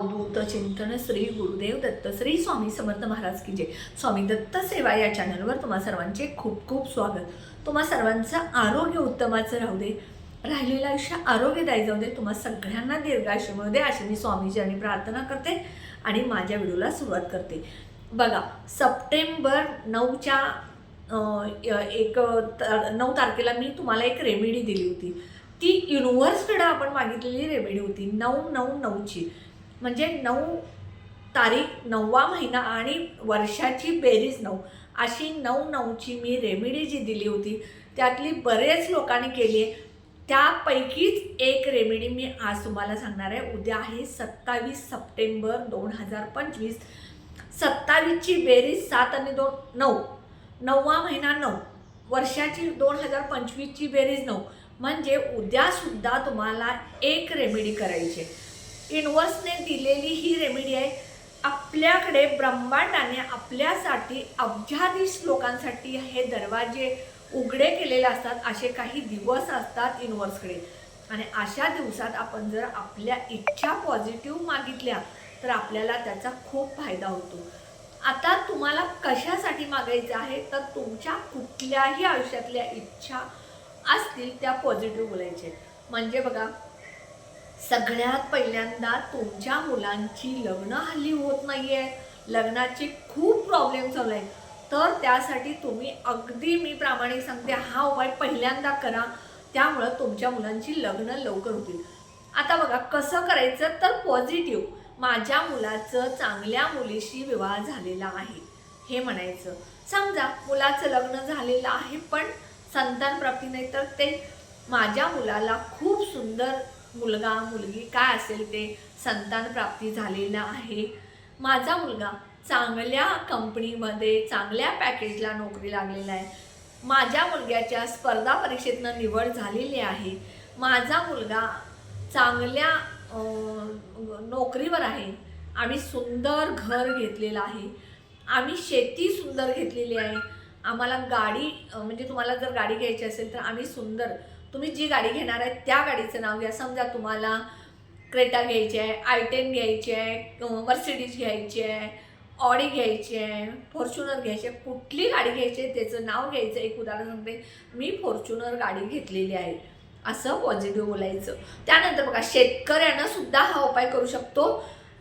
अवधूत चिंतन श्री गुरुदेव दत्त श्री स्वामी समर्थ महाराज की जय. स्वामी दत्त सेवा या चॅनलवर तुम्हा सर्वांचे खूप खूप स्वागत. तुम्हा सर्वांचं आरोग्य उत्तमाचं राहू दे. राहिलेलं आयुष्य आरोग्यदायी जाऊ दे. तुम्हा सगळ्यांना दीर्घायुष्य मिळू दे अशी मी स्वामीजी आणि प्रार्थना करते आणि माझ्या व्हिडिओला सुरुवात करते. बघा सप्टेंबर नऊच्या एक त- नऊ तारखेला मी तुम्हाला एक रेमेडी दिली होती. ती युनिव्हर्सकडं आपण मागितलेली रेमेडी होती. नऊ नऊ नऊची. म्हणजे नऊ तारीख नववा महिना आणि वर्षाची बेरीज नऊ. अशी नऊ नऊची मी रेमेडी जी दिली होती त्यातली बरेच लोकांनी केली आहे. त्यापैकीच एक रेमेडी मी आज तुम्हाला सांगणार आहे. उद्या आहे सत्तावीस सप्टेंबर दोन हजार पंचवीस. सत्तावीसची बेरीज सात आणि दोन नऊ. नववा महिना नऊ. वर्षाची दोन हजार पंचवीसची बेरीज नऊ. म्हणजे उद्यासुद्धा तुम्हाला एक रेमेडी करायची आहे. दिलेली ही रेमेडी आहे. आपल्याकडे ब्रह्मांडाने आपल्यासाठी अब्जाधीश लोकांसाठी हे दरवाजे उघडे केलेले असतात. असे काही दिवस असतात युनिव्हर्सकडे आणि अशा दिवसात आपण जर आपल्या इच्छा पॉझिटिव्ह मागितल्या तर आपल्याला त्याचा खूप फायदा होतो. आता तुम्हाला कशासाठी मागायचं आहे? तर तुमच्या कुठल्याही आयुष्यातल्या इच्छा असतील त्या पॉझिटिव्ह बोलायचे. म्हणजे बघा सगळ्यात पहिल्यांदा तुमच्या मुलांची लग्न हल्ली होत नाही आहे लग्नाचे खूप प्रॉब्लेम चालू आहे तर त्यासाठी तुम्ही अगदी मी प्रामाणिक सांगते हा उपाय पहिल्यांदा करा. त्यामुळं तुमच्या मुलांची लग्न लवकर होतील. आता बघा कसं करायचं तर पॉझिटिव्ह माझ्या मुलाचं चांगल्या मुलीशी विवाह झालेला आहे. हे म्हणायचं. समजा मुलाचं लग्न झालेलं आहे पण संतान प्राप्ती नाही तर ते माझ्या मुलाला खूप सुंदर मुलगा मुलगी काय असेल ते संतान प्राप्ती झालेलं आहे. माझा मुलगा चांगल्या कंपनीमध्ये चांगल्या पॅकेजला नोकरी लागलेला आहे. माझ्या मुलग्याच्या स्पर्धा परीक्षेतनं निवड झालेली आहे. माझा मुलगा चांगल्या नोकरीवर आहे आम्ही सुंदर घर घेतलेलं आहे. आम्ही शेती सुंदर घेतलेली आहे. आम्हाला गाडी म्हणजे तुम्हाला जर गाडी घ्यायची असेल तर आम्ही सुंदर तुम्ही जी गाडी घेणार आहे त्या गाडीचं नाव घ्या. समजा तुम्हाला क्रेटा घ्यायची आहे आय टेन घ्यायची आहे मर्सिडीज घ्यायची आहे ऑडी घ्यायची आहे फॉर्च्युनर घ्यायची आहे कुठली गाडी घ्यायची आहे त्याचं नाव घ्यायचं एक उदाहरण सांगते. मी फॉर्च्युनर गाडी घेतलेली आहे. असं पॉझिटिव्ह बोलायचं. त्यानंतर बघा शेतकऱ्यांना सुद्धा हा उपाय करू शकतो.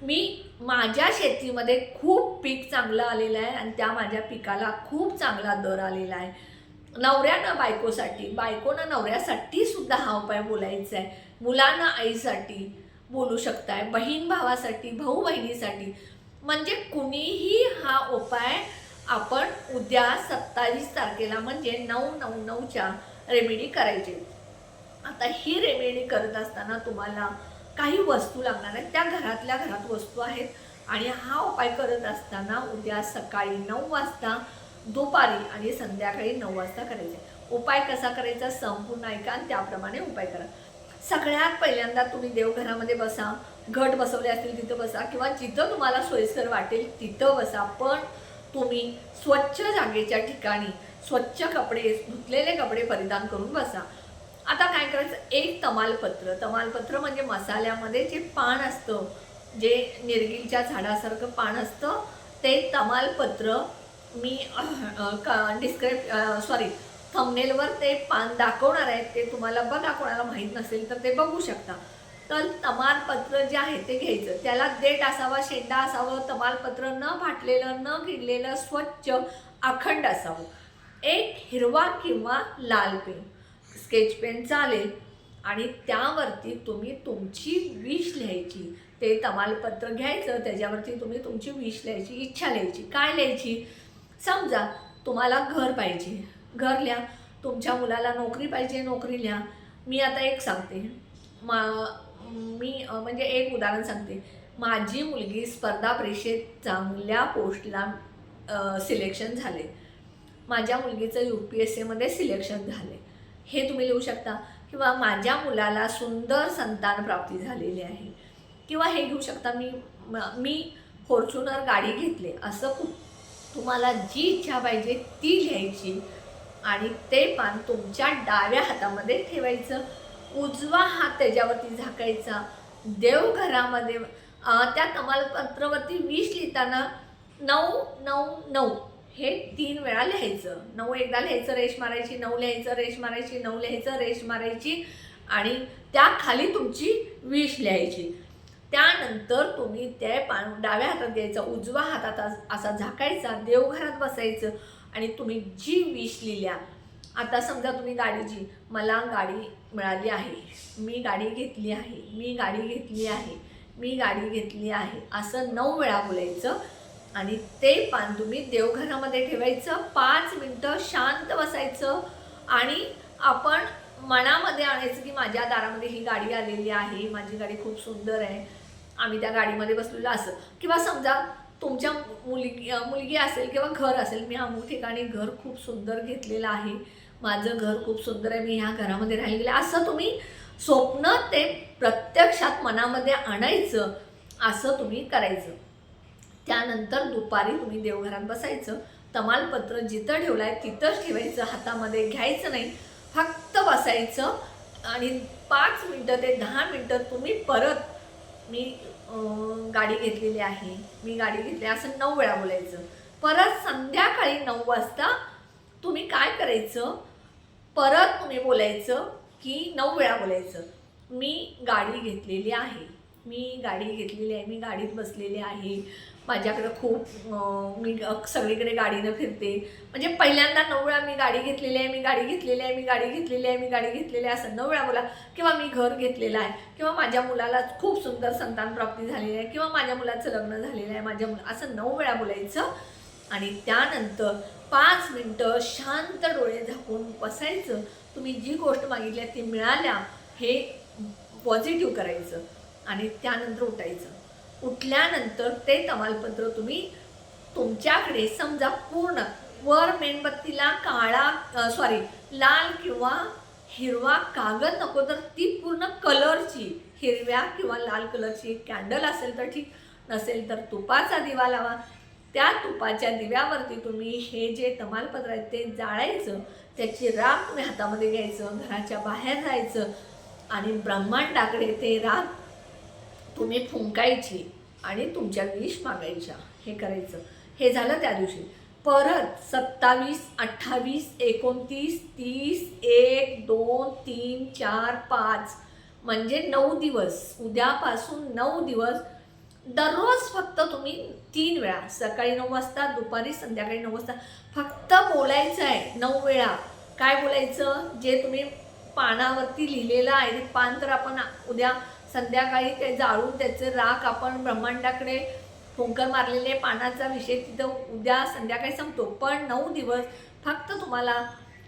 मी माझ्या शेतीमध्ये खूप पीक चांगलं आलेलं आहे आणि त्या माझ्या पिकाला खूप चांगला दर आलेला आहे. नवऱ्यानं बायकोसाठी बायकोनं नवऱ्यासाठी सुद्धा हा उपाय बोलायचा आहे मुलांना आईसाठी बोलू शकताय बहीण भावासाठी भाऊ बहिणीसाठी. म्हणजे कुणीही हा उपाय आपण उद्या सत्तावीस तारखेला म्हणजे नऊ नऊ नऊच्या रेमेडी करायचे. आता ही रेमेडी करत असताना तुम्हाला काही वस्तू लागणार आहेत. त्या घरातल्या घरात वस्तू आहेत. आणि हा उपाय करत असताना उद्या सकाळी नऊ वाजता दुपारी आणि संध्याकाळी नऊ वाजता करायचे. आहे. उपाय कसा करायचा संपूर्ण ऐका आणि त्याप्रमाणे उपाय करा. सगळ्यात पहिल्यांदा तुम्ही देवघरामध्ये बसा. घट बसवले असतील तिथं बसा किंवा जिथं तुम्हाला सोयीस्कर वाटेल तिथं बसा. पण तुम्ही स्वच्छ जागेच्या ठिकाणी स्वच्छ कपडे धुतलेले कपडे परिधान करून बसा. आता काय करायचं? एक तमालपत्र. तमालपत्र म्हणजे मसाल्यामध्ये जे पान असतं जे निरगिलच्या झाडासारखं पान असतं ते तमालपत्र मी डिस्क्राईब सॉरी थंबनेलवर ते पान दाखवणार आहेत ते तुम्हाला बघा कोणाला माहीत नसेल तर ते बघू शकता. तर तमालपत्र जे आहे ते घ्यायचं. त्याला देठ असावा शेंडा असावं तमालपत्र न फाटलेलं न किडलेलं स्वच्छ अखंड असावं. एक हिरवा किंवा लाल पेन. स्केच पेन चालेल. आणि त्यावरती तुम्ही तुमची विश लिहायची. ते तमालपत्र घ्यायचं त्याच्यावरती तुम्ही तुमची विश लिहायची इच्छा लिहायची. काय लिहायची? समजा तुम्हाला घर पाहिजे घर लिहा तुमच्या मुलाला नोकरी पाहिजे नोकरी लिहा. मी आता एक सांगते. मा मी म्हणजे एक उदाहरण सांगते. माझी मुलगी स्पर्धा परीक्षेत चांगल्या पोस्टला सिलेक्शन झाले. माझ्या मुलगीचं यू पी एस सीमध्ये सिलेक्शन झाले. हे तुम्ही लिहू शकता. किंवा माझ्या मुलाला सुंदर संतान प्राप्ती झालेली आहे. किंवा हे घेऊ शकता मी मी फॉर्च्युनर गाडी घेतले. असं खूप तुम्हाला जी इच्छा पाहिजे ती लिहायची आणि ते पान तुमच्या डाव्या हातामध्ये ठेवायचं. उजवा हात त्याच्यावरती झाकायचा. देवघरामध्ये त्या तमालपत्रावरती विष लिहिताना नऊ नऊ नऊ हे तीन वेळा लिहायचं. नऊ एकदा लिहायचं रेश मारायची नऊ लिहायचं रेश मारायची नऊ लिहायचं रेश मारायची आणि त्या खाली तुमची विष लिहायची. त्यानंतर तुम्ही ते पान डाव्या हातात द्यायचा उजवा हातात असा झाकायचा देवघरात बसायचं आणि तुम्ही जी विश लिहिल्या. आता समजा तुम्ही गाडीची मला गाडी मिळाली आहे मी गाडी घेतली आहे मी गाडी घेतली आहे मी गाडी घेतली आहे असं नऊ वेळा बोलायचं आणि ते पान तुम्ही देवघरामध्ये ठेवायचं पाच मिनटं शांत बसायचं आणि आपण मनामध्ये आणायचं की माझ्या दारामध्ये ही गाडी आलेली आहे माझी गाडी खूप सुंदर आहे. आम्ही त्या गाडीमध्ये बसलेलो असं. किंवा समजा तुमच्या मुलगी मुलगी असेल किंवा घर असेल मी अमुक ठिकाणी घर खूप सुंदर घेतलेलं आहे. माझं घर खूप सुंदर आहे मी ह्या घरामध्ये राहिलेलं. असं तुम्ही स्वप्न ते प्रत्यक्षात मनामध्ये आणायचं असं तुम्ही करायचं. त्यानंतर दुपारी तुम्ही देवघरात बसायचं. तमालपत्र जिथं ठेवलं आहे तिथंच ठेवायचं हातामध्ये घ्यायचं नाही. फक्त बसायचं आणि पाच मिनटं ते दहा मिनटं तुम्ही परत मी गाडी घेतलेली आहे. मी गाडी घेतली आहे. असं नऊ वेळा बोलायचं. परत संध्याकाळी नऊ वाजता तुम्ही काय करायचं? परत तुम्ही बोलायचं की नऊ वेळा बोलायचं. मी गाडी घेतलेली आहे. मी गाडी घेतलेली आहे मी गाडीत बसलेली आहे. माझ्याकडं खूप मी सगळीकडे गाडीनं फिरते. म्हणजे पहिल्यांदा नऊ वेळा मी गाडी घेतलेली आहे मी गाडी घेतलेली आहे मी गाडी घेतलेली आहे मी गाडी घेतलेली आहे असं नऊ वेळा बोला किंवा मी घर घेतलेलं आहे किंवा माझ्या मुलाला खूप सुंदर संतान प्राप्ती झालेली आहे किंवा माझ्या मुलाचं लग्न झालेलं आहे माझ्या मुला असं नऊ वेळा बोलायचं. आणि त्यानंतर पाच मिनटं शांत डोळे झाकून बसायचं. तुम्ही जी गोष्ट मागितली आहे ती मिळाल्या हे पॉझिटिव्ह करायचं. आणि त्यानंतर उठायचं. उठल्यानंतर ते तमालपत्र तुम्ही तुमच्याकडे समजा पूर्ण वर मेणबत्तीला काळा सॉरी लाल किंवा हिरवा कागद नको तर ती पूर्ण कलरची हिरव्या किंवा लाल कलरची कॅन्डल असेल तर ठीक नसेल तर तुपाचा दिवा लावा. त्या तुपाच्या दिव्यावरती तुम्ही हे जे तमालपत्र आहेत ते जाळायचं त्याची राख तुम्ही हातामध्ये घ्यायचं घराच्या बाहेर जायचं आणि ब्रह्मांडाकडे ते राख तुम्ही फुंकायची आणि तुमच्या विष मागायच्या. हे करायचं. हे झालं त्या दिवशी. परत सत्तावीस अठ्ठावीस एकोणतीस तीस एक दोन तीन चार पाच. म्हणजे नऊ दिवस. उद्यापासून नऊ दिवस. दररोज फक्त तुम्ही तीन वेळा. सकाळी नऊ वाजता दुपारी संध्याकाळी नऊ वाजता. फक्त बोलायचं आहे नऊ वेळा. काय बोलायचं? जे तुम्ही पानावरती लिहिलेलं आहे ते पान तर आपण उद्या संध्याकाळी ते जाळून त्याचं राख आपण ब्रह्मांडाकडे फुंकर मारलेले पानाचा विषय तिथं उद्या संध्याकाळी संपतो. पण नऊ दिवस फक्त तुम्हाला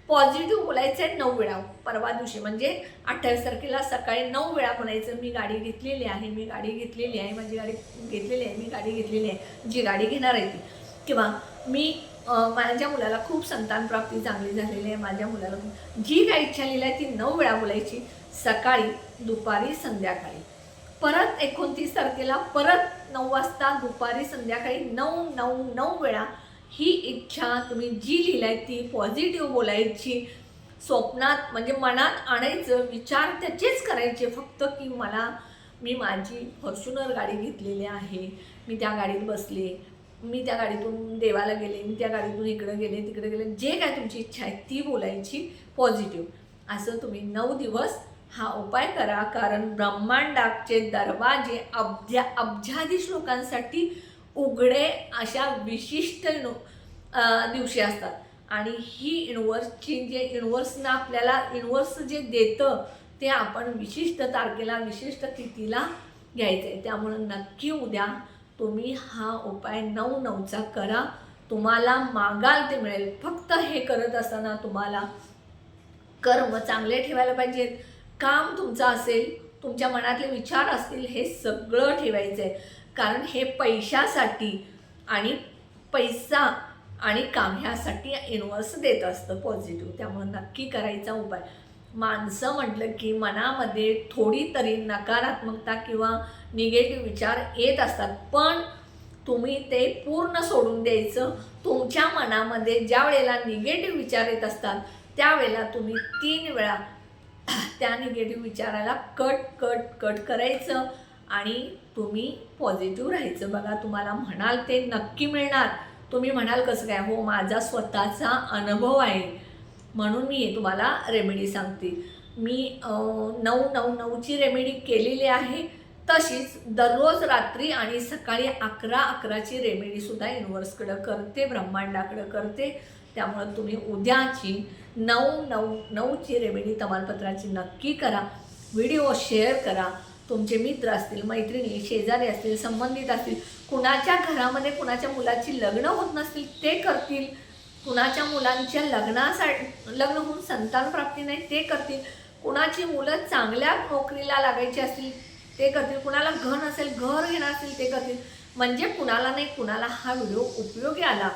पॉझिटिव्ह बोलायचं आहे नऊ वेळा परवा दिवशी. म्हणजे अठ्ठावीस तारखेला सकाळी नऊ वेळा म्हणायचं मी गाडी घेतलेली आहे मी गाडी घेतलेली आहे माझी गाडी घेतलेली आहे मी गाडी घेतलेली आहे. जी गाडी घेणार आहे ती. किंवा मी माझ्या मुलाला खूप संतानप्राप्ती चांगली झालेली आहे. माझ्या मुलाला जी काय इच्छा लिहिली आहे ती नऊ वेळा बोलायची. सकाळी दुपारी संध्याकाळी. परत एकोणतीस तारखेला परत नऊ वाजता दुपारी संध्याकाळी नऊ नऊ नऊ वेळा ही इच्छा तुम्ही जी लिहिलाय ती पॉझिटिव्ह बोलायची. स्वप्नात म्हणजे मनात आणायचं विचार त्याचेच करायचे. फक्त की मला मी माझी फॉर्च्युनर गाडी घेतलेली आहे. मी त्या गाडीत बसले. मी त्या गाडीतून देवाला गेले मी त्या गाडीतून इकडं गेले तिकडे गेले. जे काय तुमची इच्छा आहे ती बोलायची पॉझिटिव्ह असं तुम्ही नऊ दिवस हा उपाय करा. कारण ब्रह्मांडाचे दरवाजे अब्जा अब्जाधीश लोकांसाठी उघडे अशा विशिष्ट नो दिवशी असतात. आणि ही युनिवर्सची जे युनिवर्सनं आपल्याला युनिवर्स जे देतं ते आपण विशिष्ट तारखेला विशिष्ट तिथीला घ्यायचं आहे त्यामुळं नक्की उद्या तुम्ही हा उपाय नऊ नऊचा करा. तुम्हाला मागाल ते मिळेल. फक्त हे करत असताना तुम्हाला कर्म चांगले ठेवायला पाहिजेत. काम तुमचं असेल तुमच्या मनातले विचार असतील हे सगळं ठेवायचं आहे कारण हे पैशासाठी आणि पैसा आणि काम ह्यासाठी युनिवर्स देत असतं पॉझिटिव्ह त्यामुळे नक्की करायचा उपाय. माणसं म्हटलं की मनामध्ये थोडी तरी नकारात्मकता किंवा निगेटिव्ह विचार येत असतात. पण तुम्ही ते पूर्ण सोडून द्यायचं. तुमच्या मनामध्ये ज्या वेळेला निगेटिव्ह विचार येत असतात त्यावेळेला तुम्ही तीन वेळा त्या निगेटिव्ह विचाराला कट कट कट करायचं आणि तुम्ही पॉझिटिव्ह राहायचं. बघा तुम्हाला म्हणाल ते नक्की मिळणार. तुम्ही म्हणाल कसं काय? हो माझा स्वतःचा अनुभव आहे. म्हणून मी तुम्हाला रेमेडी सांगते. मी नऊ नऊ नऊची रेमेडी केलेली आहे. तशीच दररोज रात्री आणि सकाळी अकरा अकराची रेमेडीसुद्धा युनिव्हर्सकडं करते ब्रह्मांडाकडं करते. त्यामुळं तुम्ही उद्याची नऊ नऊ नऊची रेमेडी तमालपत्राची नक्की करा. व्हिडिओ शेअर करा. तुमचे मित्र असतील मैत्रिणी शेजारी असतील संबंधित असतील कुणाच्या घरामध्ये कुणाच्या मुलाची लग्न होत नसतील ते करतील. कुणाच्या मुलांच्या लग्नासाठी लग्न होऊन संतान प्राप्ती नाही ते करतील. कुणाची मुलं चांगल्या नोकरीला लागायची असतील ते करतील. कुणाला घर असेल घर घेणार असतील ते करतील. म्हणजे कुणाला नाही कुणाला हा व्हिडिओ उपयोगी आला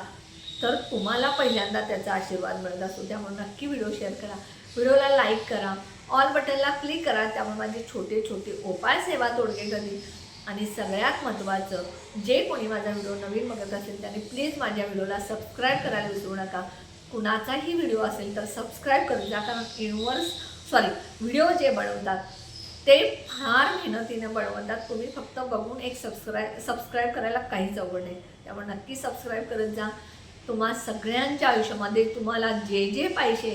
तर तुम्हाला पहिल्यांदा त्याचा आशीर्वाद मिळत असतो. त्यामुळे नक्की व्हिडिओ शेअर करा. व्हिडिओला लाईक करा. ऑल बटनला क्लिक करा. त्यामुळे माझे छोटे छोटे उपाय सेवा तोडगे करतील. आणि सगळ्यात महत्त्वाचं जे कोणी माझा व्हिडिओ नवीन बघत असेल त्याने प्लीज माझ्या व्हिडिओला सबस्क्राईब करायला विसरू नका. कुणाचाही व्हिडिओ असेल तर सबस्क्राईब करू जा कारण इनवर्स सॉरी व्हिडिओ जे बनवतात ते फार मेहनतीने बनवतात. तुम्ही फक्त बघून एक सबस्क्राईब सबस्क्राईब करायला काहीच अवघड नाही. त्यामुळे नक्की सबस्क्राईब करत जा. तुम्हा सगळ्यांच्या आयुष्यामध्ये तुम्हाला जे जे पाहिजे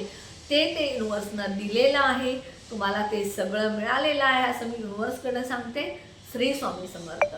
ते ते युनिवर्सनं दिलेलं आहे. तुम्हाला ते सगळं मिळालेलं आहे असं मी युनिवर्सकडं सांगते. श्री स्वामी समर्थ.